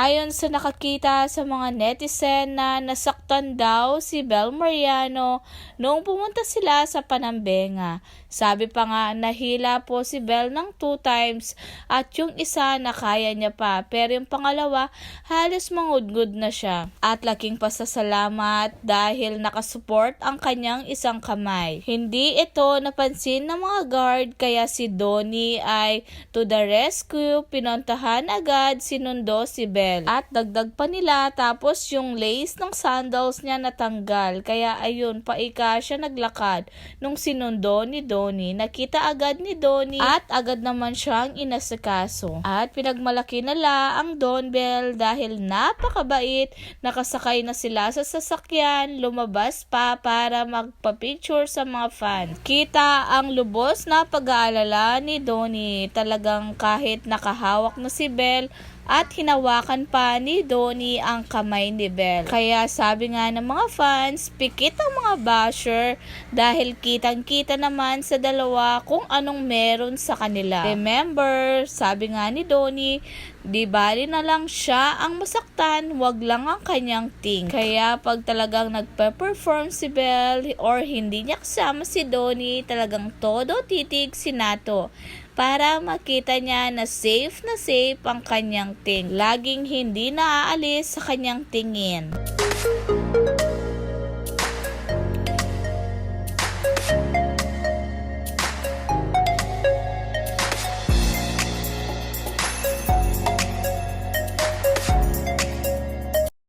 Ayon sa nakakita sa mga netizen na nasaktan daw si Bel Mariano noong pumunta sila sa Panambenga. Sabi pa nga nahila po si Bel ng two times at yung isa na kaya niya pa pero yung pangalawa halos mangudgod na siya. At laking pasasalamat dahil nakasupport ang kanyang isang kamay. Hindi ito napansin ng mga guard kaya si Donnie ay to the rescue, pinuntahan agad, sinundo si Bel. At dagdag pa nila tapos yung lace ng sandals niya natanggal. Kaya ayun, paika siya naglakad. Nung sinundo ni Donnie, nakita agad ni Donnie at agad naman siyang inasikaso. At pinagmalaki nila ang Don Bell dahil napakabait, nakasakay na sila sa sasakyan, lumabas pa para magpa-picture sa mga fans. Kita ang lubos na pag-aalala ni Donnie. Talagang kahit nakahawak na si Bell, at hinawakan pa ni Donnie ang kamay ni Belle. Kaya sabi nga ng mga fans, pikit ang mga basher dahil kitang-kita naman sa dalawa kung anong meron sa kanila. Remember, sabi nga ni Donnie, di bali na lang siya ang masaktan, wag lang ang kanyang ting. Kaya pag talagang nagpe-perform si Belle or hindi niya kasama si Donnie, talagang todo titig si Nato para makita niya na safe na safe ang kanyang ting. Laging hindi naaalis sa kanyang tingin.